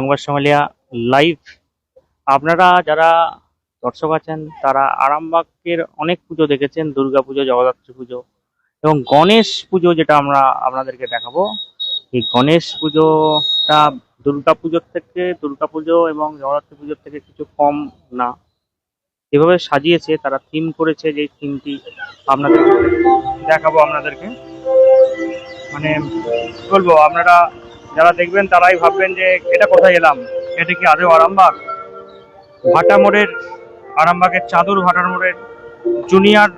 সংবাদ সমালিয়া লাইভ আপনারা যারা দর্শক আছেন, তারা আরামবাগের অনেক পুজো দেখেছেন, দুর্গা পুজো, জগদ্ধাত্রী পুজো এবং গণেশ পুজো যেটা আমরা আপনাদেরকে দেখাবো। এই গণেশ পুজোটা দুর্গা পুজোর থেকে, দুর্গা পুজো এবং জগদ্ধাত্রী পুজোর থেকে কিছু কম না। যেভাবে সাজিয়েছে, তারা থিম করেছে যে থিমটি আপনাদের দেখাবো আপনাদেরকে। মানে বলব, আপনারা যারা দেখবেন তারাই ভাববেন যে এটা কোথায় এলাম? এটা কি আদৌ আরামবাগ? ভাটা মোড়ের আরামবাগের চাদর ভাটার মোড়ের জুনিয়র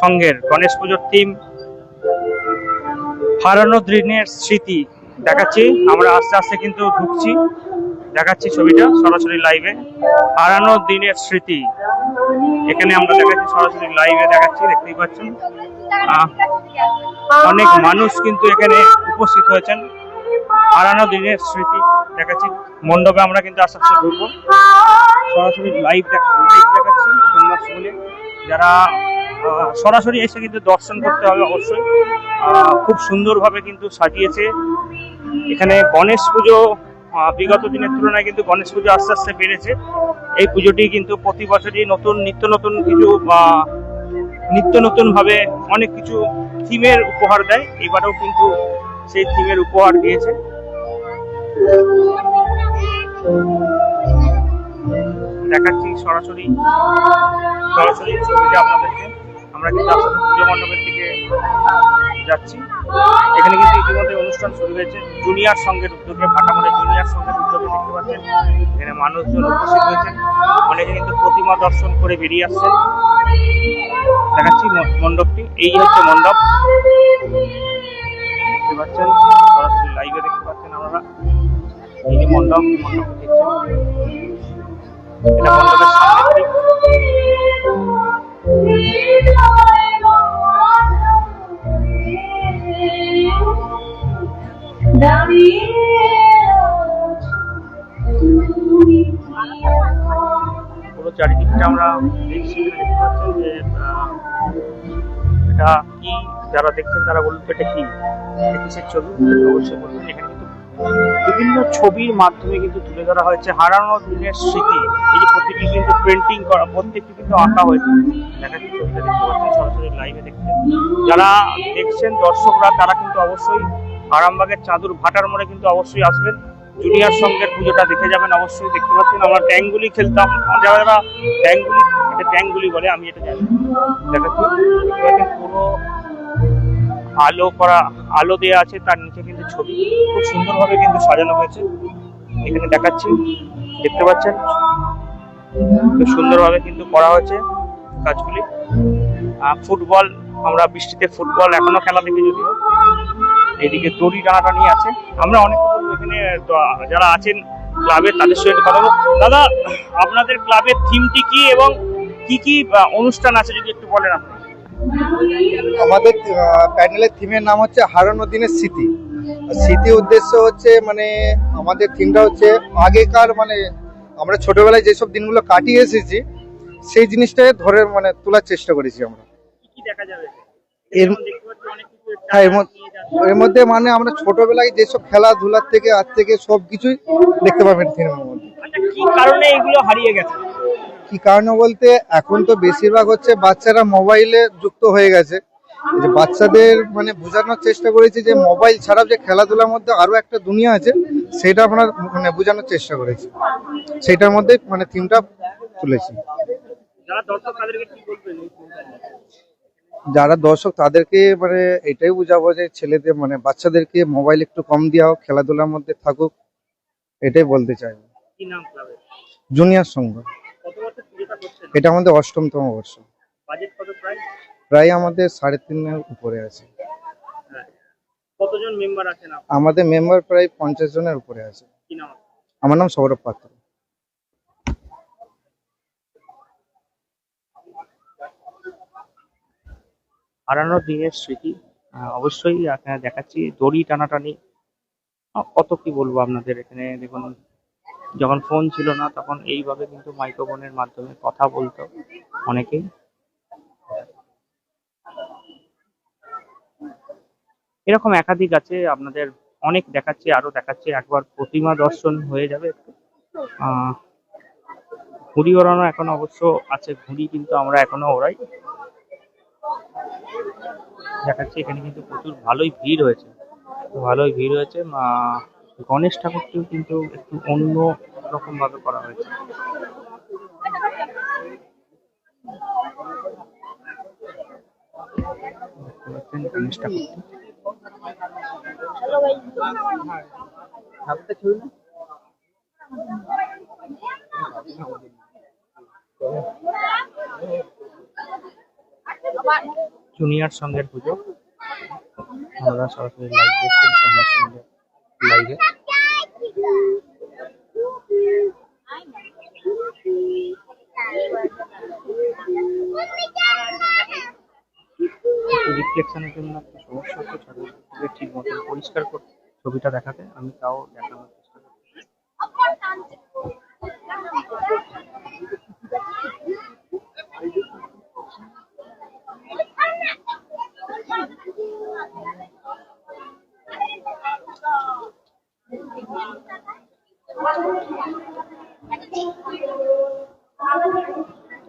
সঙ্গের গণেশ পুজোর থিম হারানো দিনের স্মৃতি দেখাচ্ছি। আমরা আস্তে আস্তে কিন্তু ঢুকছি। দেখাচ্ছি ছবিটা সরাসরি লাইভে হারানো দিনের স্মৃতি। এখানে আমরা দেখাচ্ছি সরাসরি লাইভে দেখাচ্ছি দেখতেই পাচ্ছেন। আহ, অনেক মানুষ কিন্তু এখানে উপস্থিত হয়েছেন। হারানো দিনের স্মৃতি দেখাচ্ছি। মণ্ডপে আমরা কিন্তু আস্তে আস্তে ঢুকবো। সরাসরি লাইভ লাইভ দেখাচ্ছি সন্ধ্যা স্কুলে যারা সরাসরি এসে কিন্তু দর্শন করতে হবে অবশ্যই। খুব সুন্দরভাবে কিন্তু সাজিয়েছে। এখানে গণেশ পুজো বিগত দিনের তুলনায় কিন্তু গণেশ পুজো আস্তে আস্তে বেড়েছে। এই পুজোটি কিন্তু প্রতি বছরই নতুন নিত্য নতুন কিছু আহ, নিত্য নতুন ভাবে অনেক কিছু থিমের উপহার দেয়। এবারেও কিন্তু সেই থিমের উপহার দিয়েছে। দেখাচ্ছি সরাসরি সরাসরি ছবিটা আপনাদেরকে। আমরা কিন্তু আসলে পুজো মণ্ডপের দিকে যাচ্ছি। এখানে কিন্তু ইতিমধ্যে অনুষ্ঠান শুরু হয়েছে। জুনিয়র সঙ্গের উদ্যোগে ভাটামোড়ে জুনিয়র সঙ্গের উদ্যোগে দেখতে পাচ্ছেন। এখানে মানুষজন উপস্থিত হয়েছেন। অনেকে কিন্তু প্রতিমা দর্শন করে বেরিয়ে আসছেন। দেখাচ্ছি মণ্ডপটি। এই হচ্ছে মণ্ডপ। দেখতে পাচ্ছেন, সরাসরি লাইভে দেখতে পাচ্ছেন আপনারা। এই যে মণ্ডপ। দেখছেন এটা মণ্ডপের সামনের দিক পুরো চারিদিকটা আমরা দেখছি যে এটা কি যারা দেখছেন তারা বলুন এটা কি? কিসের ছবি? অবশ্যই বলুন এখানে কিন্তু বিভিন্ন ছবির মাধ্যমে কিন্তু তুলে ধরা হয়েছে। হারানো দিনের স্মৃতি, এই যে প্রতিটি কিন্তু পেন্টিং করা, প্রত্যেকটি কিন্তু আঁকা হয়েছে। দেখা ছবিটা দেখতে পাচ্ছেন, সরাসরি লাইভে দেখছেন যারা দেখছেন দর্শকরা, তারা কিন্তু অবশ্যই আরামবাগের চাদর ভাটার মোড়ে কিন্তু অবশ্যই আসবেন। জুনিয়র সঙ্গের পুজোটা দেখে যাবেন, অবশ্যই দেখতে পাচ্ছেন। আমরা ট্যাঙ্গুলি খেলতাম। যারা যারা ট্যাঙ্গুলি, এটা ট্যাঙ্গুলি বলে, আমি এটা জানি দেখাচ্ছি পুরো আলো করা, আলো দেওয়া আছে, তার নিচে কিন্তু ছবি। খুব সুন্দরভাবে কিন্তু সাজানো হয়েছে। এখানে দেখাচ্ছি, দেখতে পাচ্ছেন? খুব সুন্দরভাবে কিন্তু করা হয়েছে কাজগুলি। ফুটবল, আমরা বৃষ্টিতে ফুটবল এখনও খেলা দেখি যদিও। এদিকে দড়ি টানাটানি আছে। আমরা অনেক এখানে যারা আছেন ক্লাবের তাদের সঙ্গে কথা বলব। দাদা, আপনাদের ক্লাবের থিমটি কি এবং কি কি অনুষ্ঠান আছে যদি একটু বলেন আপনি আমাদের প্যানেলের থিমের নাম হচ্ছে হারানো দিনের স্মৃতি স্মৃতি উদ্দেশ্য হচ্ছে মানে আমাদের থিমটা হচ্ছে আগেকার মানে আমরা ছোটবেলায় যেসব দিনগুলো কাটিয়ে এসেছি সেই জিনিসটাকে ধরে মানে তোলার চেষ্টা করেছি আমরা। এর- হ্যাঁ, এর মধ্যে- মানে আমরা ছোটবেলায় যেসব খেলাধুলার থেকে আজ থেকে সব কিছুই দেখতে পাবেন থিমের মধ্যে। আচ্ছা কি কারণে এগুলো হারিয়ে গেছে? কি কারণে বলতে এখন তো বেশিরভাগ হচ্ছে বাচ্চারা মোবাইলে যুক্ত হয়ে গেছে। যে বাচ্চাদের মানে বোঝানোর চেষ্টা করেছি যে মোবাইল ছাড়াও যে খেলাধুলার মধ্যে আরও একটা দুনিয়া আছে সেটা আপনার মানে বোঝানোর চেষ্টা করেছি। সেটার মধ্যে মানে থিমটা তুলেছি। যারা দর্শক তাদেরকে মানে এটাই বোঝাবো যে ছেলেদের মানে বাচ্চাদেরকে মোবাইল একটু কম দেওয়া হোক খেলাধুলার মধ্যে থাকুক এটাই বলতে চাই। জুনিয়র সংঘ। এটা আমাদের অষ্টমতম বর্ষ। বাজেট কত প্রায়? প্রায় আমাদের সাড়ে তিনের উপরে আছে। হ্যাঁ। কতজন মেম্বার আছেন আমাদের মেম্বার প্রায় পঞ্চাশ জনের উপরে আছে। কি নাম আমার নাম সৌরভ পাত্র। হারানো দিনের স্মৃতি অবশ্যই এখানে দেখাচ্ছি। দড়ি টানাটানি কত কি বলব আপনাদের এখানে? দেখুন যখন ফোন ছিল না, তখন এইভাবে কিন্তু মাইক্রোফোনের মাধ্যমে কথা বলতো অনেকেই। এরকম একাধিক আছে, আপনাদের অনেক দেখাচ্ছে, আরও দেখাচ্ছে, একবার প্রতিমা দর্শন হয়ে যাবে ঘুড়ি ওড়ানো এখনও অবশ্য আছে, ঘুড়ি কিন্তু আমরা এখনও ওড়াই। দেখাচ্ছি, এখানে কিন্তু প্রচুর ভালোই ভিড় হয়েছে। ভালোই ভিড় হয়েছে গণেশ ঠাকুরটিও কিন্তু একটু অন্য রকম ভাবে করা হয়েছে। গণেশ ঠাকুরটি জুনিয়র সঙ্গের পুজো। আমরা সরাসরি লাইভ সঙ্গে সঙ্গে। লাইভে রিফ্লেকশনের জন্য একটা সমস্যা হচ্ছে ছবিটাকে ঠিক মতো পরিষ্কার করে ছবিটা দেখাতে আমি তাও দেখানোর চেষ্টা করছি।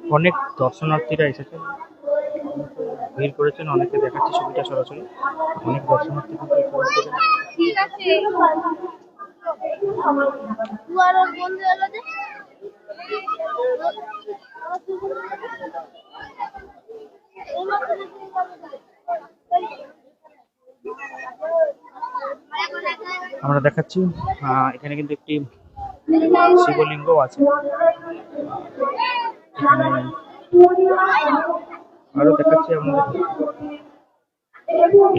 অনেক দর্শনার্থীরা এসেছেন ভিড় করেছেন অনেকে দেখাচ্ছে ছবিটা সরাসরি। অনেক দর্শনার্থী ঠিক আছে আমরা দেখাচ্ছি আহ, এখানে কিন্তু একটি শিবলিঙ্গ আছে। এখানে আরও দেখাচ্ছি আমাদের।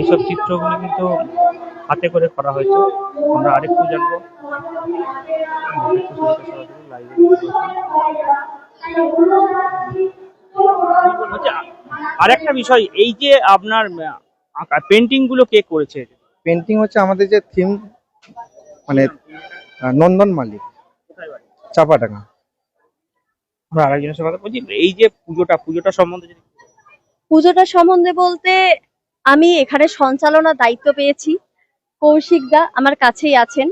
এইসব চিত্রগুলো কিন্তু হাতে করে করা হয়েছে। আমরা আরেকটু জানব। আচ্ছা, আরেকটা বিষয় এই যে আপনার পেন্টিংগুলো কে করেছে? পেন্টিং হচ্ছে আমাদের যে থিম মানে নন্দন মালিক চাপাডাঙ্গা। পুজোটা সম্বন্ধে বলতে আমি এখানে সঞ্চালনার দায়িত্ব পেয়েছি। কৌশিক দা আমার কাছেই আছেন।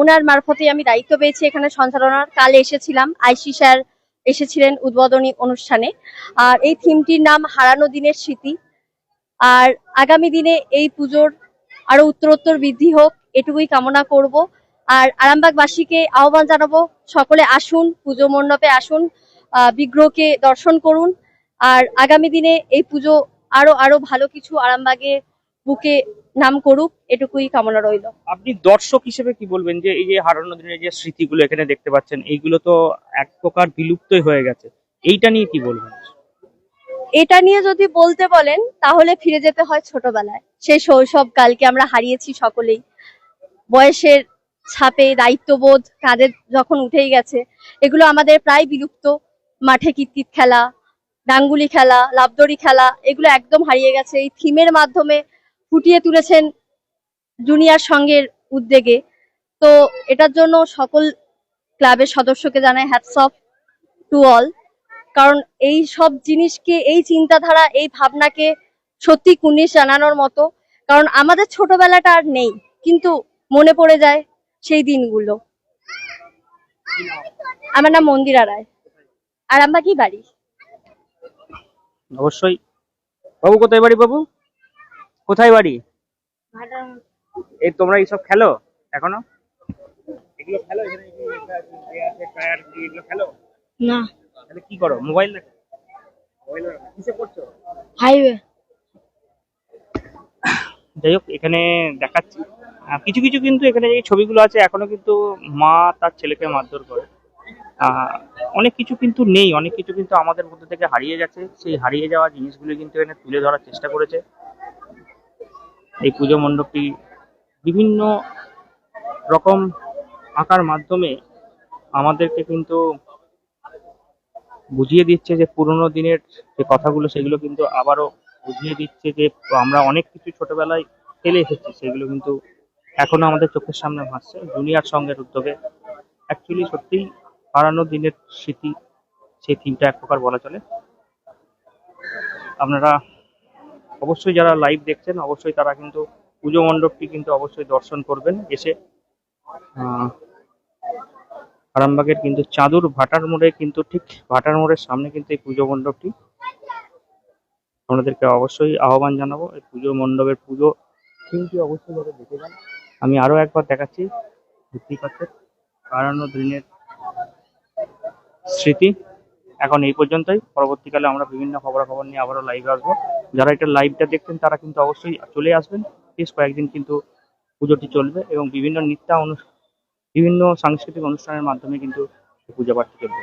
ওনার মারফতে আমি দায়িত্ব পেয়েছি এখানে সঞ্চালনার। কাল এসেছিলাম, আইসি স্যার এসেছিলেন উদ্বোধনী অনুষ্ঠানে। আর এই থিমটির নাম হারানো দিনের স্মৃতি। আর আগামী দিনে এই পুজোর আরও উত্তরোত্তর বৃদ্ধি হোক, এটুকুই কামনা করব। আর আরামবাগবাসীকে আহ্বান জানাব সকলে আসুন পুজো মণ্ডপে আসুন বিগ্রহকে দর্শন করুন। আর আগামী দিনে এই পুজো আরও আরও ভালো কিছু আরামবাগে বুকে নাম করুক এটুকুই কামনা রইল। আপনি দর্শক হিসেবে কি বলবেন যে এই যে হারানো দিনের যে স্মৃতিগুলো এখানে দেখতে পাচ্ছেন এইগুলো তো এক প্রকার বিলুপ্তই হয়ে গেছে। এইটা নিয়ে কি বলবেন? এটা নিয়ে যদি বলতে বলেন তাহলে ফিরে যেতে হয় ছোটবেলায়। সেই শৈশব কালকে আমরা হারিয়েছি সকলেই। বয়সের ছাপে, দায়িত্ববোধ কাঁধে যখন উঠেই গেছে, এগুলো আমাদের প্রায় বিলুপ্ত। মাঠে কিতকিত খেলা ডাঙ্গুলি খেলা লাভদড়ি খেলা, এগুলো একদম হারিয়ে গেছে। এই থিমের মাধ্যমে ফুটিয়ে তুলেছেন জুনিয়র সঙ্গের উদ্যোগে। তো এটার জন্য সকল ক্লাবের সদস্যকে জানাই হ্যাটস অফ টু অল কারণ এই সব জিনিসকে, এই চিন্তাধারা, এই ভাবনাকে সত্যি কুর্নিশ জানানোর মতো। কারণ আমাদের ছোটবেলাটা আর নেই, কিন্তু মনে পড়ে যায় সেই দিনগুলো। আমার নাম মন্দিরা রায়। আরামবাগই বাড়ি? অবশ্যই। বাবু কোথায় বাড়ি বাবু? কোথায় বাড়ি? এই তোমরা এইসব খেলো এখনও? এগুলো খেলো এখানে এই যে এটা যে আছে টায়ার এগুলো খেলো? না। তাহলে কি করো মোবাইল দেখো? মোবাইল কিসে করছ হাইওয়ে। যাই হোক, এখানে দেখাচ্ছি। কিছু কিছু কিন্তু এখানে যে ছবিগুলো আছে, এখনও কিন্তু মা তার ছেলেকে মারধর করে। অনেক কিছু কিন্তু নেই, অনেক কিছু কিন্তু আমাদের মধ্যে থেকে হারিয়ে গেছে। সেই হারিয়ে যাওয়া জিনিসগুলো কিন্তু এখানে তুলে ধরার চেষ্টা করেছে। এই পুজো মণ্ডপটি বিভিন্ন রকম আঁকার মাধ্যমে আমাদেরকে কিন্তু বুঝিয়ে দিচ্ছে যে পুরোনো দিনের যে কথাগুলো, সেগুলো কিন্তু আবারও বুঝিয়ে দিচ্ছে যে আমরা অনেক কিছু ছোটবেলায় ফেলে এসেছি, সেগুলো কিন্তু এখনও আমাদের চোখের সামনে ভাসছে। জুনিয়র সঙ্গের উদ্যোগে অ্যাকচুয়ালি সত্যি হারানো দিনের স্মৃতি, সেই থিমটা এক প্রকার বলা চলে। আপনারা অবশ্যই যারা লাইভ দেখছেন, অবশ্যই তারা কিন্তু পুজো মণ্ডপটি কিন্তু অবশ্যই দর্শন করবেন, এসে আরামবাগের কিন্তু চাঁদুর ভাটার মোড়ে কিন্তু ঠিক ভাটার মোড়ের সামনে কিন্তু এই পুজো মণ্ডপটি। আপনাদেরকে অবশ্যই আহ্বান জানাব, এই পুজো মণ্ডপের পুজো থিমটি অবশ্যই যাতে দেখে যান। আমি আরও একবার দেখাচ্ছি দেখতেই পাচ্ছেন হারানো দিনের স্মৃতি। এখন এই পর্যন্তই। পরবর্তীকালে আমরা বিভিন্ন খবরাখবর নিয়ে আবারও লাইভে আসব। যারা এটা লাইভটা দেখছেন, তারা কিন্তু অবশ্যই চলে আসবেন। বেশ কয়েকদিন কিন্তু পুজোটি চলবে এবং বিভিন্ন নৃত্যা অনু, বিভিন্ন সাংস্কৃতিক অনুষ্ঠানের মাধ্যমে কিন্তু পূজা পাঠটি চলবে।